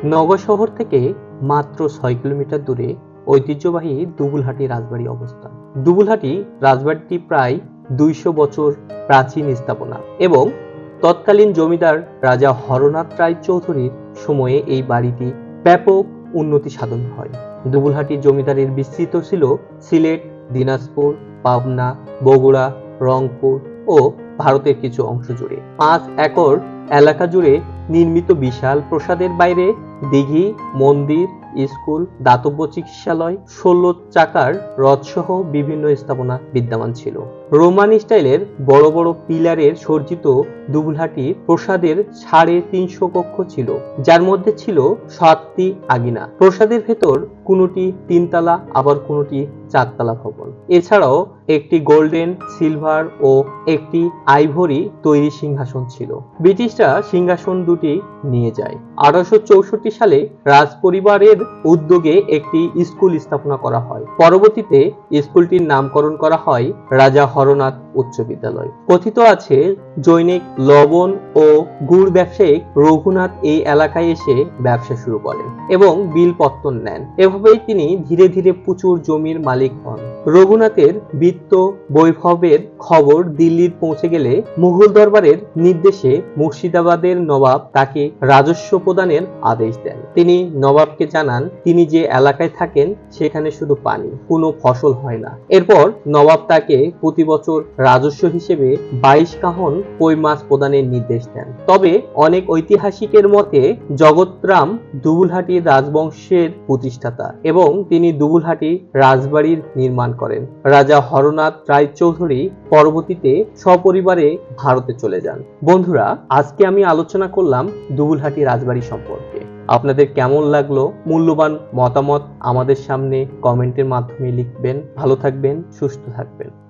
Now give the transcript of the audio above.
নগর শহর থেকে মাত্র ছয় কিলোমিটার দূরে ঐতিহ্যবাহী দুবুলহাটি রাজবাড়ি অবস্থান দুবুলহাটি রাজবাড়িটি প্রায় দুইশো বছর প্রাচীন স্থাপনা এবং তৎকালীন জমিদার রাজা হরনাথ রায় চৌধুরীর সময়ে এই বাড়িটি ব্যাপক উন্নতি সাধন হয়। দুবুলহাটি জমিদারের বিস্তৃত ছিল সিলেট, দিনাজপুর, পাবনা, বগুড়া, রংপুর ও ভারতের কিছু অংশ জুড়ে। পাঁচ একর এলাকা জুড়ে নির্মিত বিশাল প্রসাদের বাইরে দিঘি, মন্দির, স্কুল, দাতব্য চিকিৎসালয়, ষোলো চাকার রথসহ বিভিন্ন স্থাপনা বিদ্যমান ছিল। রোমান স্টাইলের বড় বড় পিলারের সজ্জিত দুবুলহাটি প্রসাদের সাড়ে তিনশো কক্ষ ছিল, যার মধ্যে ছিল সাতটি আগিনা। প্রসাদের ভেতর কোনোটি তিনতলা, আবার কোনোটি চারতলা ভবন। এছাড়াও একটি গোল্ডেন, সিলভার ও একটি আইভরি তৈরি সিংহাসন ছিল। ব্রিটিশরা সিংহাসন দুটি নিয়ে যায়। আঠারোশো চৌষট্টি সালে রাজ পরিবারের উদ্যোগে একটি স্কুল স্থাপনা করা হয়। পরবর্তীতে স্কুলটির নামকরণ করা হয় রাজা হরনাথ উচ্চ বিদ্যালয়। কথিত আছে, জৈনিক লবণ ও গুড় ব্যবসায়িক রঘুনাথ এই এলাকায় এসে ব্যবসা শুরু করেন এবং বিল পত্তন নেন। এভাবেই তিনি ধীরে ধীরে প্রচুর জমির মালিক হন। রঘুনাথের বৃত্ত বৈভবের খবর দিল্লির পৌঁছে গেলে মুঘল দরবারের নির্দেশে মুর্শিদাবাদের নবাব তাকে রাজস্ব প্রদানের আদেশ দেন। তিনি নবাবকে জানান, তিনি যে এলাকায় থাকেন, সেখানে শুধু পানি, কোনো ফসল হয় না। এরপর নবাব তাকে প্রতি বছর রাজস্ব হিসেবে বাইশ কাহন কই মাছ প্রদানের নির্দেশ দেন। তবে অনেক ঐতিহাসিকের মতে জগৎরাম দুবুলহাটির রাজবংশের প্রতিষ্ঠাতা এবং তিনি দুবুলহাটি রাজবাড়ির নির্মাণ করেন। রাজা হরনাথ রায় চৌধুরী পরবর্তীতে সপরিবারে ভারতে চলে যান। বন্ধুরা, আজকে আমি আলোচনা করলাম দুবুলহাটি রাজবাড়ি সম্পর্কে। আপনাদের কেমন লাগল? মূল্যবান মতামত আমাদের সামনে কমেন্টের মাধ্যমে লিখবেন। ভালো থাকবেন, সুস্থ থাকবেন।